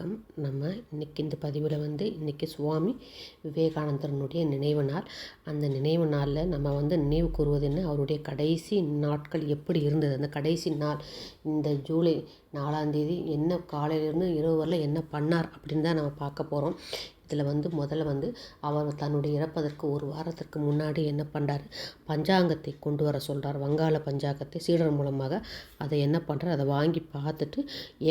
வணக்கம். நம்ம இன்றைக்கி இந்த பதிவில் வந்து இன்றைக்கி சுவாமி விவேகானந்தரனுடைய நினைவு நாள். அந்த நினைவு நாளில் நம்ம வந்து நினைவு கூறுவது என்ன? அவருடைய கடைசி நாட்கள் எப்படி இருந்தது? அந்த கடைசி நாள் இந்த ஜூலை நாலாந்தேதி என்ன காலையிலேருந்து இரவு வரல என்ன பண்ணார் அப்படின்னு தான் நம்ம பார்க்க போகிறோம் இதில் வந்து முதல்ல வந்து அவர் தன்னுடைய இறப்பதற்கு ஒரு வாரத்திற்கு முன்னாடி என்ன பண்ணுறாரு பஞ்சாங்கத்தை கொண்டு வர சொல்கிறார் வங்காள பஞ்சாங்கத்தை சீடர் மூலமாக அதை என்ன பண்ணுறாரு அதை வாங்கி பார்த்துட்டு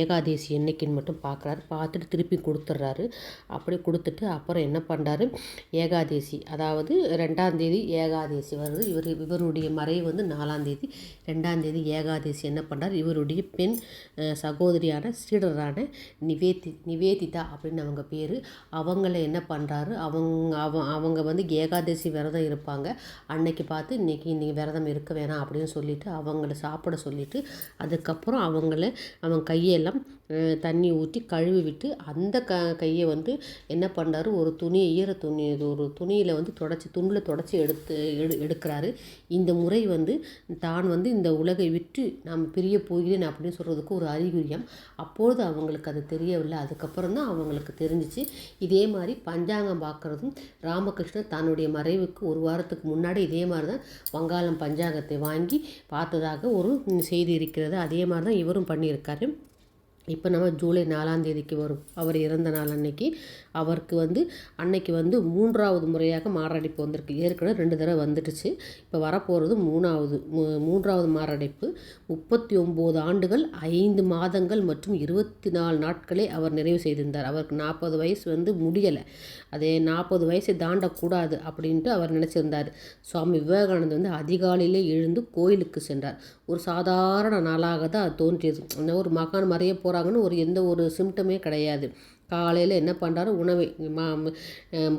ஏகாதேசி என்னைக்குன்னு மட்டும் பார்க்குறாரு. பார்த்துட்டு திருப்பி கொடுத்துட்றாரு. அப்படி கொடுத்துட்டு அப்புறம் என்ன பண்ணுறாரு ஏகாதேசி அதாவது ரெண்டாந்தேதி ஏகாதேசி வருது. இவர் இவருடைய மறைவு வந்து நாலாந்தேதி ரெண்டாந்தேதி ஏகாதேசி என்ன பண்ணுறாரு இவருடைய பெண் சகோதரியான சீடரான நிவேதி நிவேதிதா அப்படின்னு அவங்க பேர். அவங்க பொங்கலை என்ன பண்ணுறாரு அவங்க அவ அவங்க வந்து ஏகாதசி விரதம் இருப்பாங்க. அன்னைக்கு பார்த்து இன்றைக்கி இன்றைக்கி விரதம் இருக்க வேணாம் அப்படின்னு சொல்லிவிட்டு அவங்கள சாப்பிட சொல்லிவிட்டு அதுக்கப்புறம் அவங்கள அவங்க கையெல்லாம் தண்ணி ஊற்றி கழுவி விட்டு அந்த க கையை வந்து என்ன பண்ணுறாரு ஒரு துணி ஈர துணி ஒரு துணியில் வந்து தொடச்சி துணில் தொடச்சி எடுத்து எடு எடுக்கிறாரு. இந்த முறை வந்து தான் வந்து இந்த உலகை விட்டு நாம் பிரிய போகிறேன் அப்படின்னு சொல்கிறதுக்கு ஒரு அறிகுறியம். அப்பொழுது அவங்களுக்கு அது தெரியவில்லை. அதுக்கப்புறம் தான் அவங்களுக்கு தெரிஞ்சிச்சு. இதே மாதிரி பஞ்சாங்கம் பார்க்குறதும் ராமகிருஷ்ணர் தன்னுடைய மறைவுக்கு ஒரு வாரத்துக்கு முன்னாடி இதே மாதிரி தான் வங்காளம் பஞ்சாங்கத்தை வாங்கி பார்த்ததாக ஒரு செய்தி இருக்கிறது. அதே மாதிரி தான் இவரும் பண்ணியிருக்காரு. இப்போ நம்ம ஜூலை நாலாம் தேதிக்கு வரும். அவர் இறந்த நாள் அன்னைக்கு அவருக்கு வந்து அன்னைக்கு வந்து மூன்றாவது முறையாக மாரடைப்பு வந்திருக்கு. ஏற்கனவே ரெண்டு தடவை வந்துடுச்சு. இப்போ வரப்போகிறது மூணாவது மூன்றாவது மாரடைப்பு. முப்பத்தி ஒம்பது ஆண்டுகள் ஐந்து மாதங்கள் மற்றும் இருபத்தி நாலு நாட்களே அவர் நிறைவு செய்திருந்தார். அவருக்கு நாற்பது வயசு வந்து முடியலை. அதே நாற்பது வயசை தாண்டக்கூடாது அப்படின்ட்டு அவர் நினச்சிருந்தார். சுவாமி விவேகானந்தர் வந்து அதிகாலையிலே எழுந்து கோயிலுக்கு சென்றார். ஒரு சாதாரண நாளாக தான் தோன்றியது. ஒரு மகான் மறைய போகிறாங்கன்னு ஒரு எந்த ஒரு சிம்டமே கிடையாது. காலையில் என்ன பண்ணுறாரு உணவை மா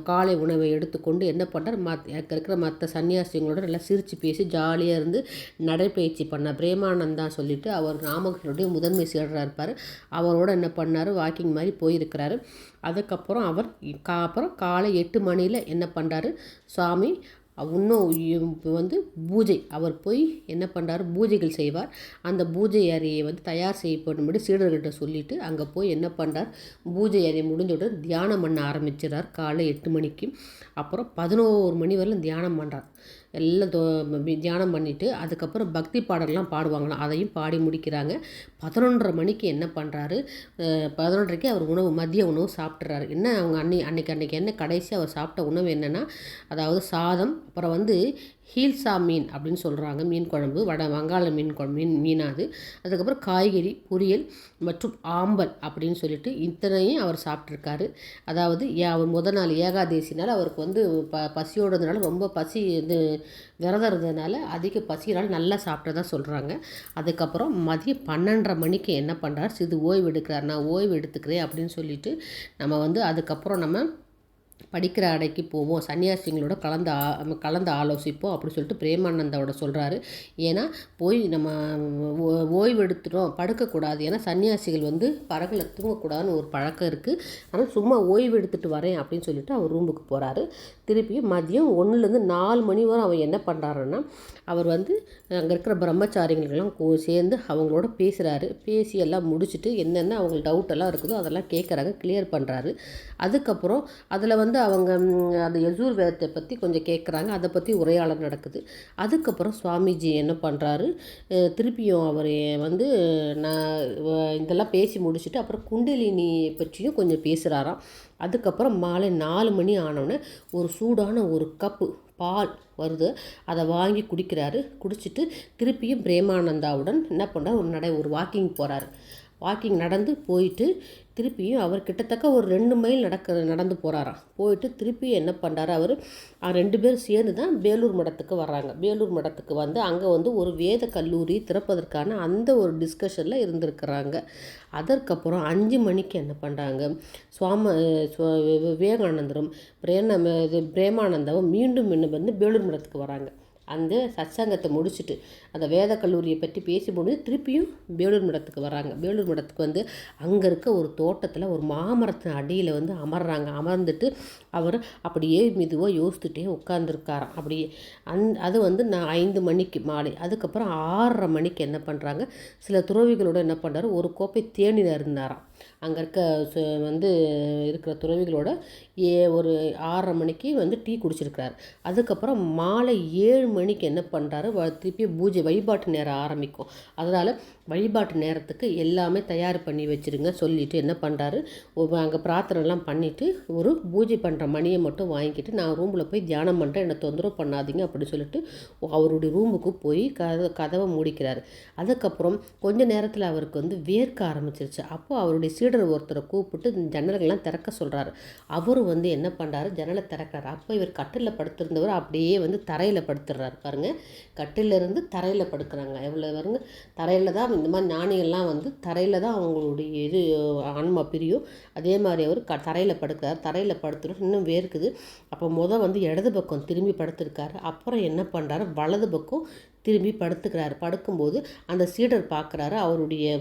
காலை உணவை எடுத்துக்கொண்டு என்ன பண்ணுறாரு மத் இருக்கிற மற்ற சன்னியாசிங்களோட நல்லா சிரித்து பேசி ஜாலியாக இருந்து நடைப்பயிற்சி பண்ணார் பிரேமானந்தா சொல்லிவிட்டு அவர் ராமகிருஷ்ணனுடைய முதன்மை சீடராக இருப்பார். அவரோட என்ன பண்ணார்? வாக்கிங் மாதிரி போயிருக்கிறாரு. அதுக்கப்புறம் அவர் கா அப்புறம் காலை எட்டு மணியில் என்ன பண்ணுறாரு சுவாமி இன்னும் வந்து பூஜை. அவர் போய் என்ன பண்ணுறாரு பூஜைகள் செய்வார். அந்த பூஜை அறையை வந்து தயார் செய்யப்படும்படி சீடர்கிட்ட சொல்லிவிட்டு அங்கே போய் என்ன பண்ணுறார் பூஜை அறை முடிஞ்ச தியானம் பண்ண ஆரம்பிச்சிடறார். காலை எட்டு மணிக்கு. அப்புறம் பதினோரு மணி வரலும் தியானம் பண்ணுறார் எல்லாம் தோ தியானம் பண்ணிவிட்டு அதுக்கப்புறம் பக்தி பாடல்லாம் பாடுவாங்களாம். அதையும் பாடி முடிக்கிறாங்க. பதினொன்றரை மணிக்கு என்ன பண்ணுறாரு பதினொன்றரைக்கு அவர் உணவு மதிய உணவு சாப்பிட்றாரு என்ன அவங்க அன்னி அன்னைக்கு அன்றைக்கி என்ன கடைசி அவர் சாப்பிட்ட உணவு என்னென்னா அதாவது சாதம் அப்புறம் வந்து ஹீல்சா மீன் அப்படின்னு சொல்கிறாங்க மீன் குழம்பு வட வங்காள மீன் குழம்பு மீன் மீனாது. அதுக்கப்புறம் காய்கறி பொரியல் மற்றும் ஆம்பல் அப்படின்னு சொல்லிட்டு இத்தனையும் அவர் சாப்பிட்ருக்காரு அதாவது ஏ அவர் முத நாள் ஏகாதேசினால் அவருக்கு வந்து ப பசியோடதுனால ரொம்ப பசி இது விரதம் இருந்ததுனால அதிக பசியினால் நல்லா சாப்பிட்டதா சொல்கிறாங்க அதுக்கப்புறம் மதியம் பன்னெண்டரை மணிக்கு என்ன பண்ணுறாரு சிது ஓய்வு எடுக்கிறார். நான் ஓய்வு எடுத்துக்கிறேன் அப்படின்னு சொல்லிட்டு நம்ம வந்து அதுக்கப்புறம் நம்ம படிக்கிற அடைக்கு போவோம் சன்னியாசிங்களோட கலந்து கலந்து ஆலோசிப்போம் அப்படி சொல்லிட்டு பிரேமானந்தாவோட சொல்கிறாரு ஏன்னா போய் நம்ம ஓய்வு எடுத்துட்டோம் படுக்கக்கூடாது. ஏன்னா சன்னியாசிகள் வந்து பறகுல தூங்கக்கூடாதுன்னு ஒரு பழக்கம் இருக்குது ஆனால் சும்மா ஓய்வு எடுத்துகிட்டு வரேன் அப்படின்னு சொல்லிட்டு அவர் ரூமுக்கு போகிறாரு திருப்பியும் மதியம் ஒன்றுலேருந்து நாலு மணி வரை அவர் என்ன பண்ணுறாருன்னா அவர் வந்து அங்கே இருக்கிற பிரம்மச்சாரிங்களுக்கெல்லாம் சேர்ந்து அவங்களோட பேசுகிறாரு பேசி எல்லாம் முடிச்சுட்டு என்னென்ன அவங்களுக்கு டவுட் எல்லாம் இருக்குதோ அதெல்லாம் கேட்குறாங்க கிளியர் பண்ணுறாரு அதுக்கப்புறம் அதில் வந்து வந்து அவங்க அந்த யசூர்வேதத்தை பற்றி கொஞ்சம் கேட்குறாங்க அதை பற்றி உரையாடல் நடக்குது. அதுக்கப்புறம் சுவாமிஜி என்ன பண்ணுறாரு திருப்பியும் அவர் வந்து நான் இதெல்லாம் பேசி முடிச்சுட்டு அப்புறம் குண்டலினி பற்றியும் கொஞ்சம் பேசுகிறாராம் அதுக்கப்புறம் மாலை நாலு மணி ஆனோடனே ஒரு சூடான ஒரு கப்பு பால் வருது. அதை வாங்கி குடிக்கிறாரு. குடிச்சிட்டு திருப்பியும் பிரேமானந்தாவுடன் என்ன பண்ணுறாரு ஒரு நடை ஒரு வாக்கிங் போகிறாரு வாக்கிங் நடந்து போயிட்டு திருப்பியும் அவர் கிட்டத்தக்க ஒரு ரெண்டு மைல் நடக்க நடந்து போகிறாராம் போயிட்டு திருப்பி என்ன பண்ணுறாரு அவர்? ரெண்டு பேரும் சேர்ந்து தான் வேலூர் மடத்துக்கு வர்றாங்க. வேலூர் மடத்துக்கு வந்து அங்கே வந்து ஒரு வேத கல்லூரி திறப்பதற்கான அந்த ஒரு டிஸ்கஷனில் இருந்திருக்கிறாங்க. அதற்கப்புறம் அஞ்சு மணிக்கு என்ன பண்ணுறாங்க சுவாம விவேகானந்தரும் பிரேம பிரேமானந்தவும் மீண்டும் இன்னும் வந்து வேலூர் மடத்துக்கு வராங்க. அந்த சத்சங்கத்தை முடிச்சுட்டு அந்த வேத கல்லூரியை பற்றி பேசி முடிஞ்சு திருப்பியும் வேலூர் மடத்துக்கு வராங்க வேலூர் மடத்துக்கு வந்து அங்கே இருக்க ஒரு தோட்டத்தில் ஒரு மாமரத்தின் அடியில் வந்து அமர்றாங்க. அமர்ந்துட்டு அவர் அப்படியே மெதுவாக யோசித்துட்டே உட்காந்துருக்காராம் அப்படியே அந் அது வந்து நான் ஐந்து மணிக்கு மாலை. அதுக்கப்புறம் ஆறரை மணிக்கு என்ன பண்ணுறாங்க சில துறவிகளோட என்ன பண்ணுறாரு ஒரு கோப்பை தேநீர் இருந்தாராம் அங்கே இருக்க சு வந்து இருக்கிற துறவிகளோட ஏ ஒரு ஆறரை மணிக்கு வந்து டீ குடிச்சிருக்கிறார். அதுக்கப்புறம் மாலை ஏழு மணிக்கு என்ன பண்ணுறாரு திருப்பி பூஜை வழிபாட்டு நேரம் ஆரம்பிக்கும். அதனால் வழிபாட்டு நேரத்துக்கு எல்லாமே தயார் பண்ணி வச்சுருங்க சொல்லிவிட்டு என்ன பண்ணுறாரு அங்கே பிரார்த்தனைலாம் பண்ணிவிட்டு ஒரு பூஜை பண்ணுற மணியை மட்டும் வாங்கிக்கிட்டு நான் ரூமில் போய் தியானம் பண்ணுறேன் என்னை தொந்தரவு பண்ணாதீங்க அப்படின்னு சொல்லிட்டு அவருடைய ரூமுக்கு போய் கதை கதவை மூடிக்கிறார். அதுக்கப்புறம் கொஞ்ச நேரத்தில் அவருக்கு வந்து வேர்க்க ஆரம்பிச்சிருச்சு. அப்போ அவருடைய சீடர் ஒருத்தரை கூப்பிட்டு ஜன்னல்கள்லாம் திறக்க சொல்கிறாரு அவரும் வந்து என்ன பண்ணுறாரு ஜன்னலை திறக்கிறாரு. அப்போ இவர் கட்டிலில் படுத்திருந்தவர் அப்படியே வந்து தரையில் படுத்துடுறாரு. பாருங்கள் கட்டிலிருந்து தரையில் படுக்கிறாங்க. எவ்வளோ வருங்க தரையில் தான் இந்த மாதிரி ஞானிகள்லாம் வந்து தரையில் தான் அவங்களுடைய இது ஆன்மா பிரியும். அதே மாதிரி அவர் க தரையில் படுக்கிறார். தரையில் படுத்துட்டு இன்னும் வேர்க்குது. அப்போ முத வந்து இடது பக்கம் திரும்பி படுத்திருக்காரு. அப்புறம் என்ன பண்ணுறாரு வலது பக்கம் திரும்பி படுத்துக்கிறாரு. படுக்கும்போது அந்த சீடர் பார்க்குறாரு அவருடைய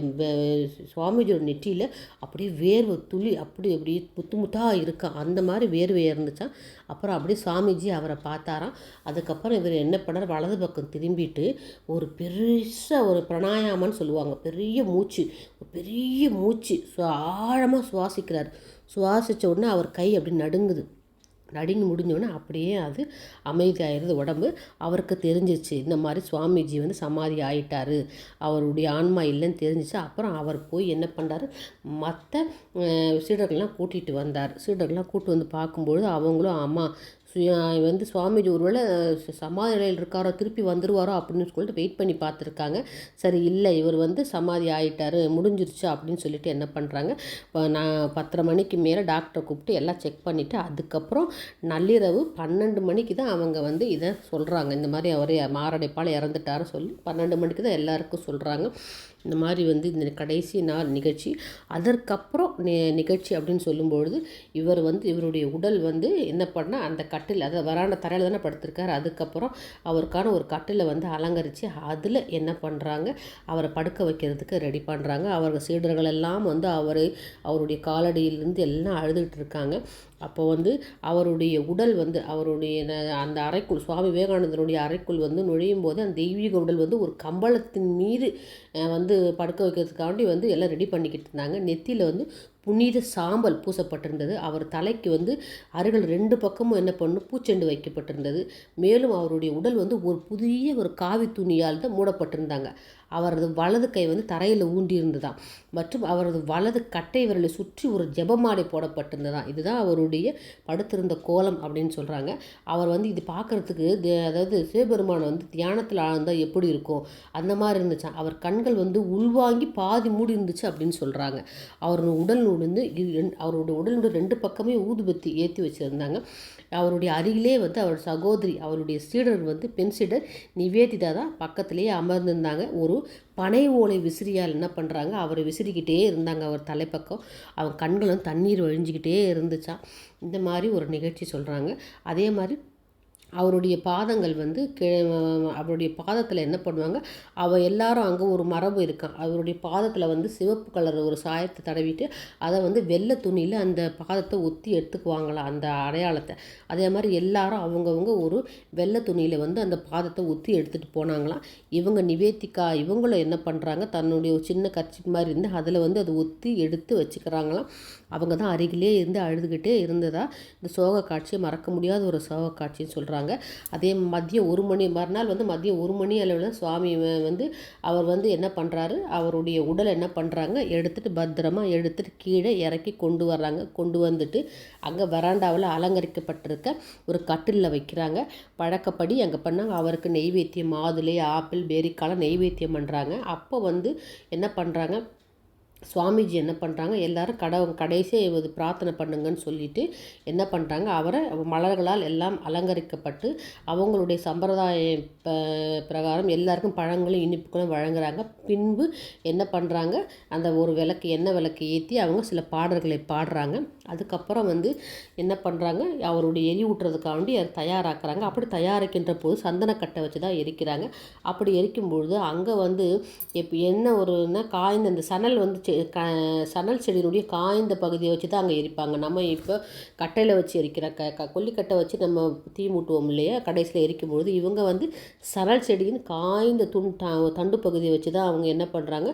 சுவாமிஜியோட நெற்றியில் அப்படியே வேர்வை துளி அப்படி அப்படி முத்து முத்தாக இருக்கா. அந்த மாதிரி வேர்வையாக இருந்துச்சான் அப்புறம் அப்படியே சுவாமிஜி அவரை பார்த்தாராம். அதுக்கப்புறம் இவர் என்ன பண்ணார்? வலது பக்கம் திரும்பிட்டு ஒரு பெருசாக ஒரு பிரணாயாமன்னு சொல்லுவாங்க. பெரிய மூச்சு. பெரிய மூச்சு. ஆழமாக சுவாசிக்கிறார். சுவாசித்த உடனே அவர் கை அப்படி நடுங்குது. நடுங்கி முடிஞ்சோடனே அப்படியே அது அமைதியாகிறது உடம்பு. அவருக்கு தெரிஞ்சிச்சு இந்த மாதிரி சுவாமிஜி வந்து சமாதி ஆயிட்டார் அவருடைய ஆன்மா இல்லைன்னு தெரிஞ்சிச்சு. அப்புறம் அவர் போய் என்ன பண்ணுறாரு மற்ற சீடர்கள்லாம் கூட்டிகிட்டு வந்தார். சீடர்கள்லாம் கூப்பிட்டு வந்து பார்க்கும்பொழுது அவங்களும் சுய வந்து சுவாமிஜி ஒருவேளை சமாதி நிலையில் இருக்காரோ திருப்பி வந்துடுவாரோ அப்படின்னு சொல்லிட்டு வெயிட் பண்ணி பார்த்துருக்காங்க. சரி இல்லை இவர் வந்து சமாதி ஆகிட்டார் முடிஞ்சிருச்சு அப்படின்னு சொல்லிட்டு என்ன பண்ணுறாங்க இப்போ நான் பத்தரை மணிக்கு மேலே டாக்டரை கூப்பிட்டு எல்லாம் செக் பண்ணிவிட்டு அதுக்கப்புறம் நள்ளிரவு பன்னெண்டு மணிக்கு தான் அவங்க வந்து இதை சொல்கிறாங்க இந்த மாதிரி அவர் மாரடைப்பால் இறந்துட்டாரு சொல்லி பன்னெண்டு மணிக்கு தான் எல்லாருக்கும் சொல்கிறாங்க இந்த மாதிரி வந்து இந்த கடைசி நாள் நிகழ்ச்சி. அதற்கப்புறம் நிகழ்ச்சி அப்படின்னு சொல்லும்பொழுது இவர் வந்து இவருடைய உடல் வந்து என்ன பண்ணால் அந்த கட்டில் அதை வரான தரையில் தானே படுத்திருக்காரு. அதுக்கப்புறம் அவருக்கான ஒரு கட்டிலை வந்து அலங்கரித்து அதில் என்ன பண்ணுறாங்க அவரை படுக்க வைக்கிறதுக்கு ரெடி பண்ணுறாங்க அவர்கள் சீடர்கள் எல்லாம் வந்து அவர் அவருடைய காலடியிலேருந்து எல்லாம் அழுதுகிட்டு இருக்காங்க. அப்போ வந்து அவருடைய உடல் வந்து அவருடைய அந்த அறைக்குள் சுவாமி விவேகானந்தனுடைய அறைக்குள் வந்து நுழையும் போது அந்த தெய்வீக உடல் வந்து ஒரு கம்பளத்தின் மீது வந்து படுக்க வைக்கிறதுக்காண்டி வந்து எல்லாம் ரெடி பண்ணிக்கிட்டு இருந்தாங்க. நெத்தியில் வந்து புனித சாம்பல் பூசப்பட்டிருந்தது. அவர் தலைக்கு வந்து அருகில் ரெண்டு பக்கமும் என்ன பண்ணும் பூச்செண்டு வைக்கப்பட்டிருந்தது. மேலும் அவருடைய உடல் வந்து ஒரு புதிய ஒரு காவி துணியால் தான் மூடப்பட்டிருந்தாங்க. அவரது வலது கை வந்து தரையில் ஊண்டி மற்றும் அவரது வலது கட்டை விரலை சுற்றி ஒரு ஜெபமாடை போடப்பட்டிருந்ததாம். இதுதான் அவருடைய படுத்திருந்த கோலம் அப்படின்னு சொல்கிறாங்க அவர் வந்து இது பார்க்குறதுக்கு அதாவது சிவபெருமான் வந்து தியானத்தில் ஆழ்ந்தால் எப்படி இருக்கும்? அந்த மாதிரி இருந்துச்சான் அவர் கண்கள் வந்து உள்வாங்கி பாதி மூடி இருந்துச்சு அப்படின்னு சொல்கிறாங்க அவரோட உடல் வந்து உடல் உடலுடைய ரெண்டு பக்கமே ஊதுபத்தி ஏற்றி வச்சுருந்தாங்க. அவருடைய அருகிலே வந்து அவர் சகோதரி அவருடைய சீடர் வந்து பெண் சீடர் நிவேதிதா தான் பக்கத்துலேயே அமர்ந்திருந்தாங்க. ஒரு பனை ஓலை விசிறியால் என்ன பண்ணுறாங்க அவரை விசிறிக்கிட்டே இருந்தாங்க அவர் தலைப்பக்கம். அவன் கண்களும் தண்ணீர் வழிஞ்சிக்கிட்டே இருந்துச்சான் இந்த மாதிரி ஒரு நிகழ்ச்சி சொல்கிறாங்க அதே மாதிரி அவருடைய பாதங்கள் வந்து அவருடைய பாதத்தில் என்ன பண்ணுவாங்க? அவள் எல்லாரும் அங்கே ஒரு மரபு இருக்கான் அவருடைய பாதத்தில் வந்து சிவப்பு கலர் ஒரு சாயத்தை தடவிட்டு அதை வந்து வெள்ளை துணியில் அந்த பாதத்தை ஒத்தி எடுத்துக்குவாங்களாம் அந்த அடையாளத்தை. அதே மாதிரி எல்லாரும் அவங்கவுங்க ஒரு வெள்ளை துணியில் வந்து அந்த பாதத்தை ஒத்தி எடுத்துகிட்டு போனாங்களாம் இவங்க நிவேத்திக்கா இவங்களும் என்ன பண்ணுறாங்க தன்னுடைய ஒரு சின்ன கட்சி மாதிரி இருந்து அதில் வந்து அதை ஒத்தி எடுத்து வச்சுக்கிறாங்களாம். அவங்க தான் அருகிலே இருந்து அழுதுகிட்டே இருந்ததா? இந்த சோக காட்சியை மறக்க முடியாத ஒரு சோக காட்சின்னு சொல்கிறாங்க சொல்கிறாங்க அதே மதியம் ஒரு மணி மறுநாள் வந்து மதியம் ஒரு மணி அளவில் சுவாமி வந்து அவர் வந்து என்ன பண்ணுறாரு அவருடைய உடலை என்ன பண்ணுறாங்க எடுத்துகிட்டு பத்திரமா எடுத்துகிட்டு கீழே இறக்கி கொண்டு வர்றாங்க. கொண்டு வந்துட்டு அங்கே வராண்டாவில் அலங்கரிக்கப்பட்டிருக்க ஒரு கட்டிலில் வைக்கிறாங்க. பழக்கப்படி அங்கே பண்ணாங்க. அவருக்கு நெய்வேத்தியம் மாதுளை ஆப்பிள் பேரிக்காலம் நெய்வேத்தியம் பண்ணுறாங்க அப்போ வந்து என்ன பண்ணுறாங்க சுவாமிஜி என்ன பண்ணுறாங்க எல்லோரும் கட கடைசியாக இது பிரார்த்தனை பண்ணுங்கன்னு சொல்லிட்டு என்ன பண்ணுறாங்க அவரை மலர்களால் எல்லாம் அலங்கரிக்கப்பட்டு அவங்களுடைய சம்பிரதாய ப பிரகாரம் எல்லாருக்கும் பழங்களும் இனிப்புகளும் வழங்குறாங்க. பின்பு என்ன பண்ணுறாங்க அந்த ஒரு விளக்கு எண்ணெய் விளக்கு ஏற்றி அவங்க சில பாடல்களை பாடுறாங்க. அதுக்கப்புறம் வந்து என்ன பண்ணுறாங்க அவருடைய எரி ஊட்டுறதுக்காண்டி அதை தயாராக்குறாங்க. அப்படி தயாரிக்கின்ற போது சந்தனக்கட்டை வச்சு தான் எரிக்கிறாங்க. அப்படி எரிக்கும் பொழுது அங்கே வந்து எப் என்ன ஒருன்னா காய்ந்த அந்த சணல் வந்து செ க சணல் செடியினுடைய காய்ந்த பகுதியை வச்சு தான் அங்கே எரிப்பாங்க. நம்ம இப்போ கட்டையில் வச்சு எரிக்கிற க க கொல்லிக்கட்டை வச்சு நம்ம தீ மூட்டுவோம் இல்லையா? கடைசியில் எரிக்கும் பொழுது இவங்க வந்து சணல் செடியின் காய்ந்த துண் தண்டு பகுதியை வச்சு தான் அவங்க என்ன பண்ணுறாங்க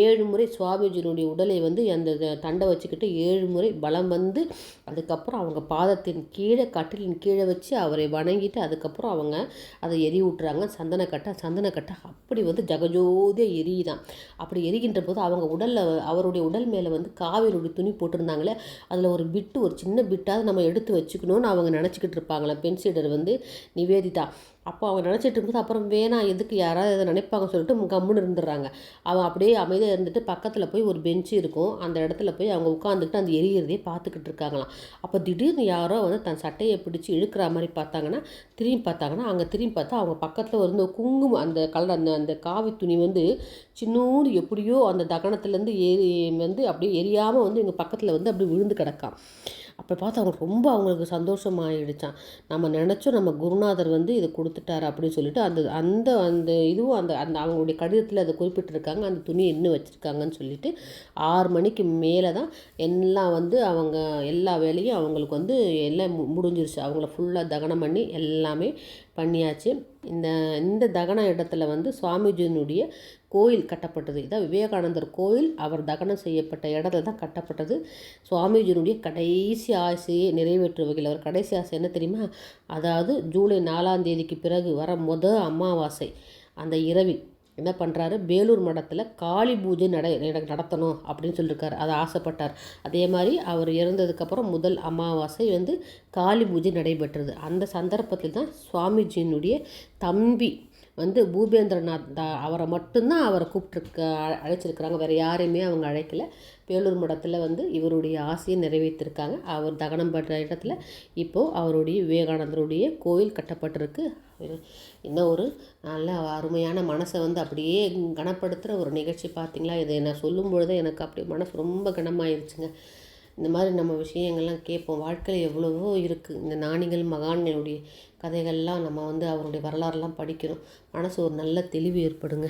ஏழு முறை சுவாமிஜியினுடைய உடலை வந்து அந்த தண்டை வச்சுக்கிட்டு ஏழு முறை பலம் வந்து அதுக்கப்புறம் அவங்க பாதத்தின் கீழே கட்டிலின் கீழே வச்சு அவரை வணங்கிட்டு அதுக்கப்புறம் அவங்க அதை எரி விட்டுறாங்க சந்தனக்கட்டை சந்தனக்கட்டை அப்படி வந்து ஜகஜோதியாக எரியுதான். அப்படி எரிகின்ற போது அவங்க உடலில் அவருடைய உடல் மேலே வந்து காவிரியுடைய துணி போட்டிருந்தாங்களே அதில் ஒரு பிட்டு ஒரு சின்ன பிட்டாவது நம்ம எடுத்து வச்சுக்கணும்னு அவங்க நினச்சிக்கிட்டு இருப்பாங்களே. பென்சிடர் வந்து நிவேதிதா அப்போ அவங்க நினச்சிட்டு இருக்கும்போது அப்புறம் வேணாம் எதுக்கு யாராவது எதை நினைப்பாங்க சொல்லிட்டு கம்முன்னு இருந்துடுறாங்க. அவன் அப்படியே அமைதியாக இருந்துட்டு பக்கத்தில் போய் ஒரு பெஞ்சு இருக்கும். அந்த இடத்துல போய் அவங்க உட்காந்துக்கிட்டு அந்த எரியறதே பார்த்துக்கிட்டு இருக்காங்களாம். அப்போ திடீர்னு யாரோ வந்து தன் சட்டையை பிடிச்சி இழுக்கிற மாதிரி பார்த்தாங்கன்னா திரும்பி பார்த்தாங்கன்னா அங்கே திரும்பி பார்த்தா அவங்க பக்கத்தில் வந்து குங்குமம் அந்த கலர் அந்த அந்த காவி துணி வந்து சின்னோடு எப்படியோ அந்த தகனத்துலேருந்து ஏறி வந்து அப்படியே எரியாமல் வந்து எங்கள் பக்கத்தில் வந்து அப்படியே விழுந்து கிடக்கான் அப்போ பார்த்து அவங்களுக்கு ரொம்ப அவங்களுக்கு சந்தோஷமாயிடுச்சான் நம்ம நினச்சோம் நம்ம குருநாதர் வந்து இதை கொடுத்துட்டாரு அப்படின்னு சொல்லிட்டு அந்த அந்த அந்த இதுவும் அந்த அந்த அவங்களுடைய கடிதத்தில் அதை குறிப்பிட்டிருக்காங்க. அந்த துணியை இன்னும் வச்சுருக்காங்கன்னு சொல்லிட்டு ஆறு மணிக்கு மேலே தான் எல்லாம் வந்து அவங்க எல்லா வேலையும் அவங்களுக்கு வந்து எல்லாம் முடிஞ்சிருச்சு. அவங்கள ஃபுல்லாக தகனம் பண்ணி எல்லாமே பண்ணியாச்சு. இந்த இந்த தகன இடத்துல வந்து சுவாமிஜியினுடைய கோயில் கட்டப்பட்டது. இதான் விவேகானந்தர் கோயில். அவர் தகனம் செய்யப்பட்ட இடத்துல தான் கட்டப்பட்டது. சுவாமிஜியினுடைய கடைசி ஆசையை நிறைவேற்று வகையில் அவர் கடைசி ஆசை என்ன தெரியுமா? அதாவது ஜூலை நாலாம் தேதிக்கு பிறகு வர முத அமாவாசை அந்த இரவில். என்ன பண்ணுறாரு வேலூர் மடத்தில் காளி பூஜை நடை நடத்தணும் அப்படின்னு சொல்லியிருக்காரு அதை ஆசைப்பட்டார். அதே மாதிரி அவர் இறந்ததுக்கப்புறம் முதல் அமாவாசை வந்து காளி பூஜை நடைபெற்றது. அந்த சந்தர்ப்பத்தில் தான் சுவாமிஜியினுடைய தம்பி வந்து பூபேந்திரநாத் தா அவரை மட்டும்தான் அவரை கூப்பிட்டுருக்க அழைச்சிருக்கிறாங்க. வேறு யாரையுமே அவங்க அழைக்கல. வேலூர் மடத்தில் வந்து இவருடைய ஆசையை நிறைவேற்றிருக்காங்க. அவர் தகனம் பெற்ற இடத்துல இப்போது அவருடைய விவேகானந்தருடைய கோயில் கட்டப்பட்டிருக்கு. இன்னும் ஒரு நல்ல அருமையான மனசை வந்து அப்படியே கனப்படுத்துகிற ஒரு நிகழ்ச்சி பார்த்திங்களா? இதை நான் சொல்லும் பொழுது எனக்கு அப்படி மனசு ரொம்ப கனமாயிருச்சுங்க. இந்த மாதிரி நம்ம விஷயங்கள்லாம் கேட்போம். வாழ்க்கையில் எவ்வளவோ இருக்குது இந்த நாணிகள் மகான்களுடைய கதைகள்லாம் நம்ம வந்து அவருடைய வரலாறுலாம் படிக்கிறோம். மனசு ஒரு நல்ல தெளிவு ஏற்படுங்க.